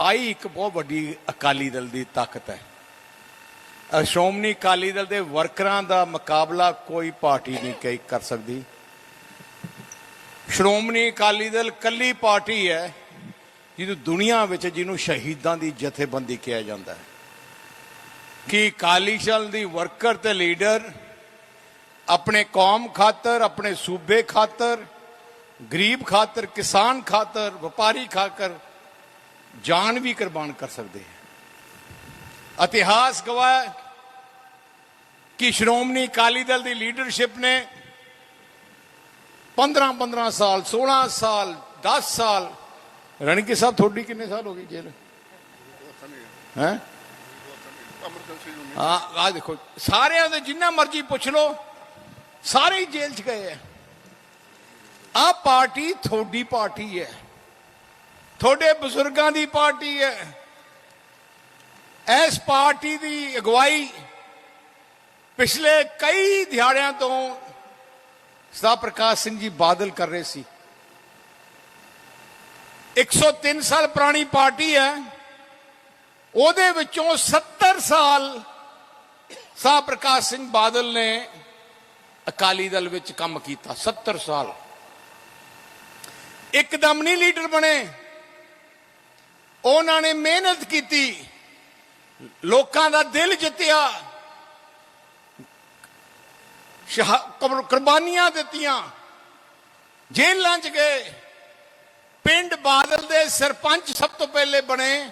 ਆਈ ਇੱਕ ਬਹੁਤ ਵੱਡੀ ਅਕਾਲੀ ਦਲ ਦੀ ਤਾਕਤ ਹੈ। ਸ਼੍ਰੋਮਣੀ ਅਕਾਲੀ ਦਲ ਦੇ ਵਰਕਰਾਂ ਦਾ ਮੁਕਾਬਲਾ ਕੋਈ ਪਾਰਟੀ ਨਹੀਂ ਕਈ ਕਰ ਸਕਦੀ। ਸ਼੍ਰੋਮਣੀ ਅਕਾਲੀ ਦਲ ਕੱਲੀ ਪਾਰਟੀ ਹੈ, ਜਿਹਨੂੰ ਦੁਨੀਆ ਵਿੱਚ ਜਿਹਨੂੰ ਸ਼ਹੀਦਾਂ ਦੀ ਜਥੇਬੰਦੀ ਕਿਹਾ ਜਾਂਦਾ ਹੈ। ਕਿ ਅਕਾਲੀ ਦਲ ਦੀ ਵਰਕਰ ਤੇ ਲੀਡਰ ਆਪਣੇ ਕੌਮ ਖਾਤਰ, ਆਪਣੇ ਸੂਬੇ ਖਾਤਰ, ਗਰੀਬ ਖਾਤਰ, ਕਿਸਾਨ ਖਾਤਰ, ਵਪਾਰੀ ਖਾਤਰ ਜਾਨ ਵੀ ਕੁਰਬਾਨ ਕਰ ਸਕਦੇ ਹੈ। ਇਤਿਹਾਸ ਗਵਾਹ ਕਿ ਸ਼੍ਰੋਮਣੀ ਅਕਾਲੀ ਦਲ ਦੀ ਲੀਡਰਸ਼ਿਪ ਨੇ 15 15 ਸਾਲ 16 ਸਾਲ 10 ਸਾਲ ਰਣਕੀ ਸਾਹਿਬ, ਤੁਹਾਡੀ ਕਿੰਨੇ ਸਾਲ ਹੋ ਗਏ ਜੇਲ੍ਹ? ਹੈ? ਹਾਂ ਆ ਦੇਖੋ, ਸਾਰਿਆਂ ਦੇ ਜਿੰਨਾ ਮਰਜ਼ੀ ਪੁੱਛ ਲਓ, ਸਾਰੇ ਹੀ ਜੇਲ੍ਹ 'ਚ ਗਏ ਆ ਆ ਪਾਰਟੀ ਤੁਹਾਡੀ ਪਾਰਟੀ ਹੈ। ਤੁਹਾਡੇ ਬਜ਼ੁਰਗਾਂ ਦੀ ਪਾਰਟੀ ਹੈ। ਇਸ ਪਾਰਟੀ ਦੀ ਅਗਵਾਈ ਪਿਛਲੇ ਕਈ ਦਿਹਾੜਿਆਂ ਤੋਂ ਸਦਾ ਪ੍ਰਕਾਸ਼ ਸਿੰਘ ਜੀ ਬਾਦਲ ਕਰ ਰਹੇ ਸੀ। 103 ਸਾਲ ਪੁਰਾਣੀ ਪਾਰਟੀ ਹੈ। ਉਹਦੇ ਵਿੱਚੋਂ 70 ਸਾਲ ਸਾ ਪ੍ਰਕਾਸ਼ ਸਿੰਘ ਬਾਦਲ ਨੇ ਅਕਾਲੀ ਦਲ ਵਿੱਚ ਕੰਮ ਕੀਤਾ। 70 ਸਾਲ। ਇੱਕਦਮ ਨਹੀਂ ਲੀਡਰ ਬਣੇ। ਉਹਨਾਂ ਨੇ ਮਿਹਨਤ ਕੀਤੀ। ਲੋਕਾਂ ਦਾ ਦਿਲ ਜਿੱਤਿਆ। ਸ਼ਹਾ- ਕੁਰਬਾਨੀਆਂ ਦਿੱਤੀਆਂ। ਜੇਲ੍ਹਾਂ 'ਚ ਗਏ। ਪਿੰਡ ਬਾਦਲ ਦੇ ਸਰਪੰਚ ਸਭ ਤੋਂ ਪਹਿਲੇ ਬਣੇ।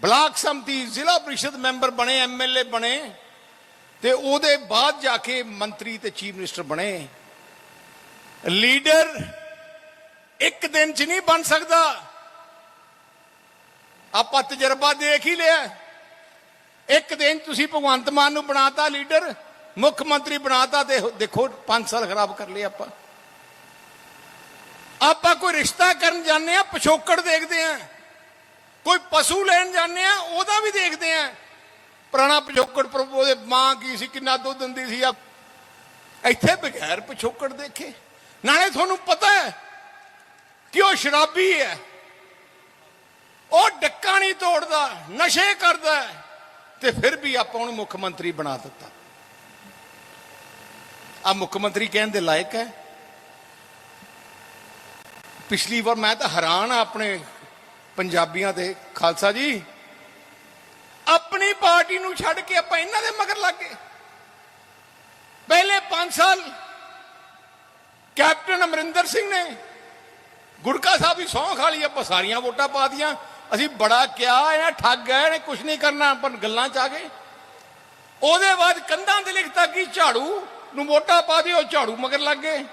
ਬਲਾਕ ਸੰਮਤੀ ਜ਼ਿਲ੍ਹਾ ਪ੍ਰੀਸ਼ਦ ਮੈਂਬਰ ਬਣੇ ਐਮਐਲਏ ਬਣੇ। ਤੇ ਉਹਦੇ ਬਾਅਦ ਜਾ ਕੇ ਮੰਤਰੀ ਤੇ ਚੀਫ ਮਿਨਿਸਟਰ ਬਣੇ। ਲੀਡਰ ਇੱਕ ਦਿਨ 'ਚ ਨਹੀਂ ਬਣ ਸਕਦਾ। ਆਪਾਂ ਤਜਰਬਾ ਦੇਖ ਹੀ ਲਿਆ। ਇੱਕ ਦਿਨ ਤੁਸੀਂ ਭਗਵੰਤ ਮਾਨ ਨੂੰ ਬਣਾਤਾ ਲੀਡਰ, ਮੁੱਖ ਮੰਤਰੀ ਬਣਾਤਾ ਤੇ ਦੇਖੋ 5 ਸਾਲ ਖਰਾਬ ਕਰ ਲਏ ਆਪਾਂ। ਆਪਾਂ ਕੋਈ ਰਿਸ਼ਤਾ ਕਰਨ ਜਾਂਦੇ ਆ ਪਿਛੋਕੜ ਦੇਖਦੇ ਆ ਕੋਈ ਪਸ਼ੂ ਲੈਣ ਜਾਂਦੇ ਆ ਉਹਦਾ ਵੀ ਦੇਖਦੇ ਆ ਪੁਰਾਣਾ ਪਿਛੋਕੜ ਪ੍ਰਭੂ ਉਹਦੇ ਮਾਂ ਕੀ ਸੀ, ਕਿੰਨਾ ਦੁੱਧ ਦਿੰਦੀ ਸੀ ਆ ਇੱਥੇ ਬਗੈਰ ਪਿਛੋਕੜ ਦੇਖੇ। ਨਾਲੇ ਤੁਹਾਨੂੰ ਪਤਾ ਹੈ ਕਿ ਉਹ ਸ਼ਰਾਬੀ ਹੈ। ਉਹ ਡੱਕਾ ਨਹੀਂ ਤੋੜਦਾ, ਨਸ਼ੇ ਕਰਦਾ ਤੇ ਫਿਰ ਵੀ ਆਪਾਂ ਉਹਨੂੰ ਮੁੱਖ ਮੰਤਰੀ ਬਣਾ ਦਿੱਤਾ। ਆ ਮੁੱਖ ਮੰਤਰੀ ਕਹਿਣ ਦੇ ਲਾਇਕ ਹੈ। ਪਿਛਲੀ ਵਾਰ ਮੈਂ ਤਾਂ ਹੈਰਾਨ ਆ ਆਪਣੇ ਪੰਜਾਬੀਆਂ ਦੇ, ਖਾਲਸਾ ਜੀ। ਆਪਣੀ ਪਾਰਟੀ ਨੂੰ ਛੱਡ ਕੇ ਆਪਾਂ ਇਹਨਾਂ ਦੇ ਮਗਰ ਲੱਗ ਗਏ। ਪਹਿਲੇ 5 ਸਾਲ ਕੈਪਟਨ ਅਮਰਿੰਦਰ ਸਿੰਘ ਨੇ ਗੁਰਕਾ ਸਾਹਿਬ ਦੀ ਸੌਂ ਖਾ ਲਈ, ਆਪਾਂ ਸਾਰੀਆਂ ਵੋਟਾਂ ਪਾ ਦੀਆਂ ਅਸੀਂ ਬੜਾ ਕਿਹਾ, ਇਹਨਾਂ ਠੱਗ ਹੈ ਨੇ ਕੁਝ ਨਹੀਂ ਕਰਨਾ, ਆਪਾਂ ਗੱਲਾਂ ਚ ਆ ਗਏ। ਉਹਦੇ ਬਾਅਦ ਕੰਧਾਂ ਤੇ ਲਿਖਤਾ ਕਿ ਝਾੜੂ, ਨੂੰ ਵੋਟਾਂ ਪਾ ਦਿਓ, ਝਾੜੂ ਮਗਰ ਲੱਗ ਗਏ।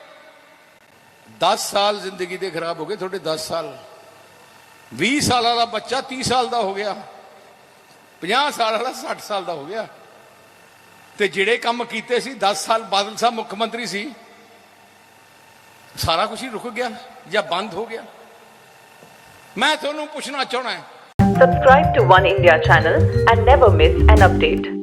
10 ਸਾਲ ਜ਼ਿੰਦਗੀ ਦੇ ਖਰਾਬ ਹੋ ਗਏ, ਤੁਹਾਡੇ 10 ਸਾਲ। 20 ਸਾਲਾਂ ਦਾ ਬੱਚਾ 30 ਸਾਲ ਦਾ ਹੋ ਗਿਆ। 50 ਸਾਲ ਵਾਲਾ 60 ਸਾਲ ਦਾ ਹੋ ਗਿਆ। ਤੇ ਜਿਹੜੇ ਕੰਮ ਕੀਤੇ ਸੀ 10 ਸਾਲ ਬਾਦਲ ਸਾਹਿਬ ਮੁੱਖ ਮੰਤਰੀ ਸੀ, ਸਾਰਾ ਕੁਝ ਹੀ ਰੁਕ ਗਿਆ ਜਾਂ ਬੰਦ ਹੋ ਗਿਆ। ਮੈਂ ਤੁਹਾਨੂੰ ਪੁੱਛਣਾ ਚਾਹਣਾ ਹੈ Subscribe to One India channel and never miss an update.